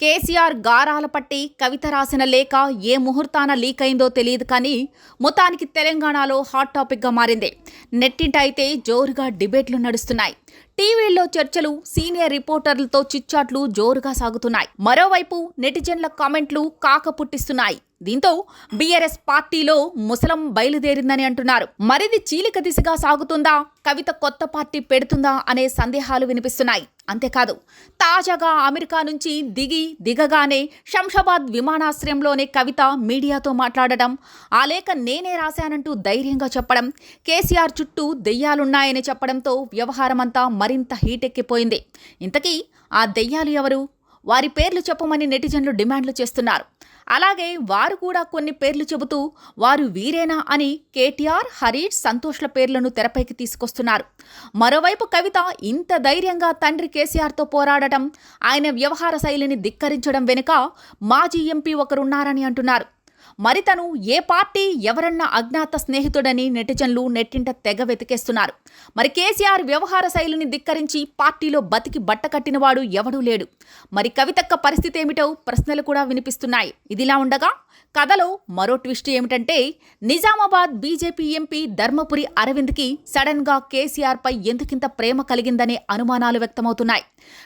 కేసీఆర్ గారాల పట్టి కవిత రాసిన లేఖ ఏ ముహూర్తాన లీక్ అయిందో తెలియదు కానీ మొత్తానికి తెలంగాణలో హాట్ టాపిక్గా మారింది. నెట్టింట అయితే జోరుగా డిబేట్లు నడుస్తున్నాయి. టీవీల్లో చర్చలు సీనియర్ రిపోర్టర్లతో చిచ్చాట్లు జోరుగా సాగుతున్నాయి. మరోవైపు నెటిజన్ల కామెంట్లు కాక పుట్టిస్తున్నాయి దీంతో బీఆర్ఎస్ పార్టీలో ముసలం బయలుదేరిందని అంటున్నారు. మరిది చీలిక దిశగా సాగుతుందా? కవిత కొత్త పార్టీ పెడుతుందా అనే సందేహాలు వినిపిస్తున్నాయి. అంతేకాదు తాజాగా అమెరికా నుంచి దిగి దిగగానే శంషాబాద్ విమానాశ్రయంలోనే కవిత మీడియాతో మాట్లాడడం ఆ లేఖ నేనే రాశానంటూ ధైర్యంగా చెప్పడం కేసీఆర్ చుట్టూ దెయ్యాలున్నాయని చెప్పడంతో వ్యవహారమంతా మరింత హీటెక్కిపోయింది. ఇంతకీ ఆ దెయ్యాలు ఎవరు? వారి పేర్లు చెప్పమని నెటిజన్లు డిమాండ్లు చేస్తున్నారు. అలాగే వారు కూడా కొన్ని పేర్లు చెబుతూ వారు వీరేనా అని కేటీఆర్ హరీష్ సంతోష్ల పేర్లను తెరపైకి తీసుకొస్తున్నారు. మరోవైపు కవిత ఇంత ధైర్యంగా తండ్రి కేసీఆర్తో పోరాడటం ఆయన వ్యవహార శైలిని ధిక్కరించడం వెనుక మాజీ ఎంపీ ఒకరున్నారని అంటున్నారు. మరి తను ఏ పార్టీ ఎవరన్నా అజ్ఞాత స్నేహితుడని నెటిజన్లు నెట్టింట తెగ వెతికేస్తున్నారు. మరి కేసీఆర్ వ్యవహార శైలిని ధిక్కరించి పార్టీలో బతికి బట్ట కట్టినవాడు ఎవడూ లేడు. మరి కవితక్క పరిస్థితి ఏమిటో ప్రశ్నలు కూడా వినిపిస్తున్నాయి. ఇదిలా ఉండగా కథలో మరో ట్విస్ట్ ఏమిటంటే నిజామాబాద్ బీజేపీ ఎంపీ ధర్మపురి అరవింద్కి సడన్గా కేసీఆర్పై ఎందుకింత ప్రేమ కలిగిందనే అనుమానాలు వ్యక్తమవుతున్నాయి.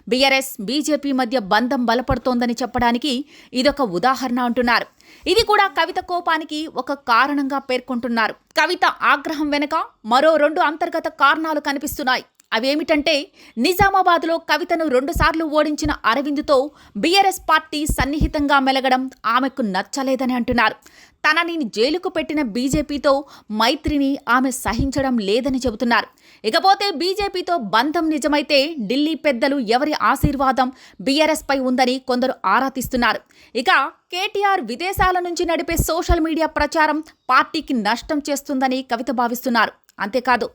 బీఆర్ఎస్ బీజేపీ మధ్య బంధం బలపడుతోందని చెప్పడానికి ఇదొక ఉదాహరణ అంటున్నారు. ఇది కూడా కవిత కోపానికి ఒక కారణంగా పేర్కొంటున్నారు. కవిత ఆగ్రహం వెనుక మరో రెండు అంతర్గత కారణాలు కనిపిస్తున్నాయి. అవేమిటంటే నిజామాబాద్లో కవితను రెండుసార్లు ఓడించిన అరవింద్తో బీఆర్ఎస్ పార్టీ సన్నిహితంగా మెలగడం ఆమెకు నచ్చలేదని అంటున్నారు. తనని జైలుకు పెట్టిన బీజేపీతో మైత్రిని ఆమె సహించడం లేదని చెబుతున్నారు. ఇకపోతే బీజేపీతో బంధం నిజమైతే ఢిల్లీ పెద్దలు ఎవరి ఆశీర్వాదం బీఆర్ఎస్పై ఉందని కొందరు ఆరా తీస్తున్నారు. ఇక కేటీఆర్ విదేశాల నుంచి నడిపే సోషల్ మీడియా ప్రచారం పార్టీకి నష్టం చేస్తుందని కవిత భావిస్తున్నారు. అంతేకాదు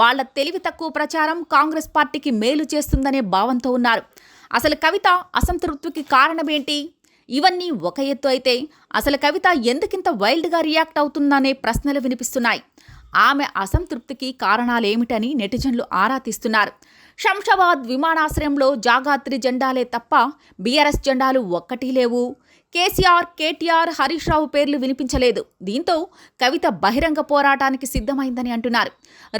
వాళ్ళ తెలివి తక్కువ ప్రచారం కాంగ్రెస్ పార్టీకి మేలు చేస్తుందనే భావంతో ఉన్నారు. అసలు కవిత అసంతృప్తికి కారణమేంటి? ఇవన్నీ ఒక ఎత్తు అయితే అసలు కవిత ఎందుకింత వైల్డ్గా రియాక్ట్ అవుతుందనే ప్రశ్నలు వినిపిస్తున్నాయి. ఆమె అసంతృప్తికి కారణాలేమిటని నెటిజన్లు ఆరా తీస్తున్నారు. శంషాబాద్ విమానాశ్రయంలో జాగాత్రి జెండాలే తప్ప బీఆర్ఎస్ జెండాలు ఒక్కటీ లేవు. కేసీఆర్ కేటీఆర్ హరీష్ రావు పేర్లు వినిపించలేదు. దీంతో కవిత బహిరంగ పోరాటానికి సిద్ధమైందని అంటున్నారు.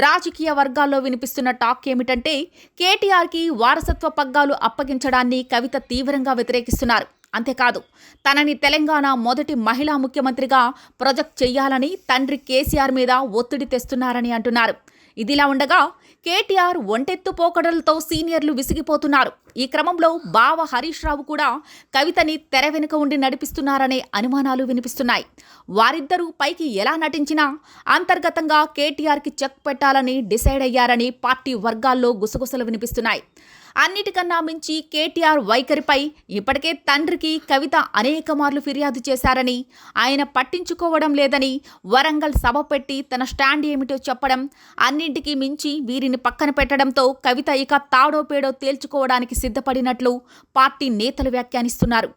రాజకీయ వర్గాల్లో వినిపిస్తున్న టాక్ ఏమిటంటే కేటీఆర్కి వారసత్వ పగ్గాలు అప్పగించడాన్ని కవిత తీవ్రంగా వ్యతిరేకిస్తున్నారు. అంతేకాదు తనని తెలంగాణ మొదటి మహిళా ముఖ్యమంత్రిగా ప్రొజెక్ట్ చేయాలని తండ్రి కేసీఆర్ మీద ఒత్తిడి తెస్తున్నారని అంటున్నారు. ఇదిలా ఉండగా కేటీఆర్ ఒంటెత్తు పోకడలతో సీనియర్లు విసిగిపోతున్నారు. ఈ క్రమంలో బావ హరీష్ రావు కూడా కవితని తెర వెనుక ఉండి నడిపిస్తున్నారనే అనుమానాలు వినిపిస్తున్నాయి. వారిద్దరూ పైకి ఎలా నటించినా అంతర్గతంగా కేటీఆర్కి చెక్ పెట్టాలని డిసైడ్ అయ్యారని పార్టీ వర్గాల్లో గుసగుసలు వినిపిస్తున్నాయి. అన్నిటికన్నా మించి కేటీఆర్ వైఖరిపై ఇప్పటికే తండ్రికి కవిత అనేక మార్లు ఫిర్యాదు చేశారని ఆయన పట్టించుకోవడం లేదని వరంగల్ సభ పెట్టి తన స్టాండ్ ఏమిటో చెప్పడం అన్నింటికీ మించి వీరిని పక్కన పెట్టడంతో కవిత ఇక తాడో పేడో తేల్చుకోవడానికి సిద్ధపడినట్లు పార్టీ నేతలు వ్యాఖ్యానిస్తున్నారు.